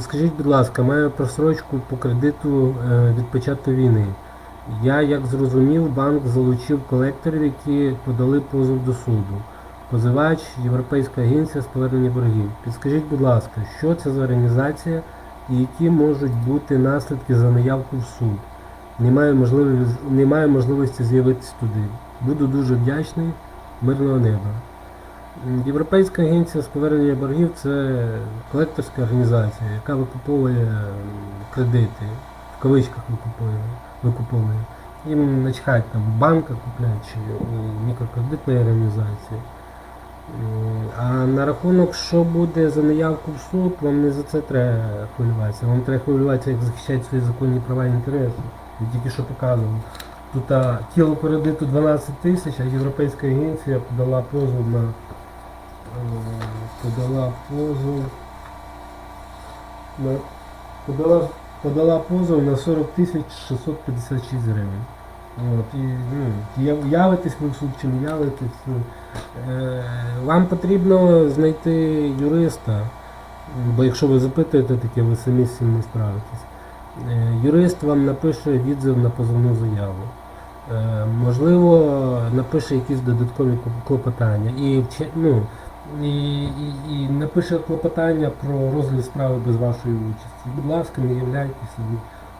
Скажіть, будь ласка, маю просрочку по кредиту е, від початку війни. Я, як зрозумів, банк залучив колекторів, які подали позов до суду. Позивач Європейська агенція з повернення боргів. Підскажіть, будь ласка, що це за організація і які можуть бути наслідки за наявку в суд? Немає можливості, немає можливості з'явитися туди. Буду дуже вдячний. Мирного неба. Європейська агенція з повернення боргів це колекторська організація, яка викуповує кредити, в кавичках викуповує, викуповує. Їм начхать там банка купляють чи мікрокредитної організації. А на рахунок, що буде за наявку в суд, вам не за це треба хвилюватися. Вам треба хвилюватися, як захищати свої законні права і інтереси. Я тільки що показував. Тут а, тіло кредиту 12 тисяч, а Європейська агенція подала позов на подала позов на подала, подала позов на 40 656 гривень. От, і, ну, я- явитесь ви в суд чи не явитесь. ну, Е, вам потрібно знайти юриста, бо якщо ви запитуєте таке, ви самі з цим не справитесь. Е, Юрист вам напише відзив на позовну заяву. Е, Можливо, напише якісь додаткові клопотання. І, ну, і, і, і напише клопотання про розгляд справи без вашої участі. Будь ласка, не являйтеся.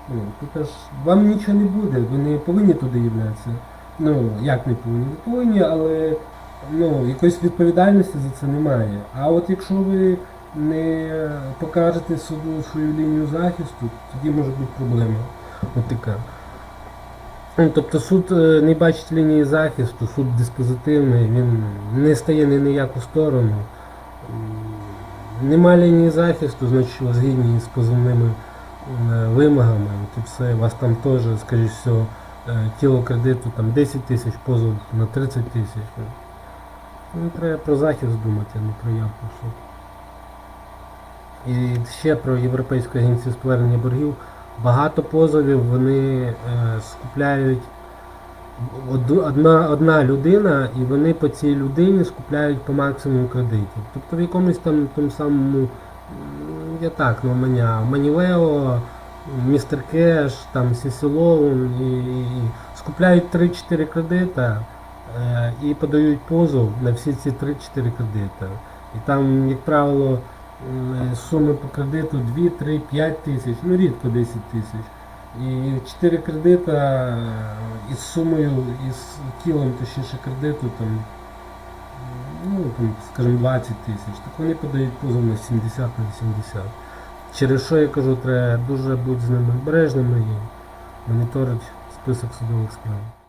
Ну, тут аж вам нічого не буде, ви не повинні туди являтися. Ну, як не повинні? Ви повинні, але ну, якоїсь відповідальності за це немає. А от якщо ви не покажете суду свою лінію захисту, тоді може бути проблема. От така. Ну, тобто суд е, не бачить лінії захисту, суд диспозитивний, він не стає ні на яку сторону. Нема лінії захисту, значить ви згідні з позовними е, вимогами. От і все, вас там теж, скоріш всього, е, тіло кредиту там 10 тисяч, позов на 30 тисяч. Ну, треба про захист думати, а не про явку суд. І ще про Європейську агенцію з повернення боргів. Багато позовів вони е, скупляють од- одна, одна людина, і вони по цій людині скупляють по максимуму кредитів. Тобто в якомусь там тому самому, я так, ну, мене, Манівео, Містер Кеш, там Сісі Лоун, і, і, скупляють 3-4 кредита е, і подають позов на всі ці 3-4 кредита. І там, як правило, суми по кредиту 2, 3, 5 тисяч, ну рідко 10 тисяч. І 4 кредита е, із сумою, із тілом точніше кредиту, там, ну, там, скажімо, 20 тисяч, так вони подають позов на 70 на 80. Через що я кажу, треба дуже бути з ними обережними і моніторити список судових справ.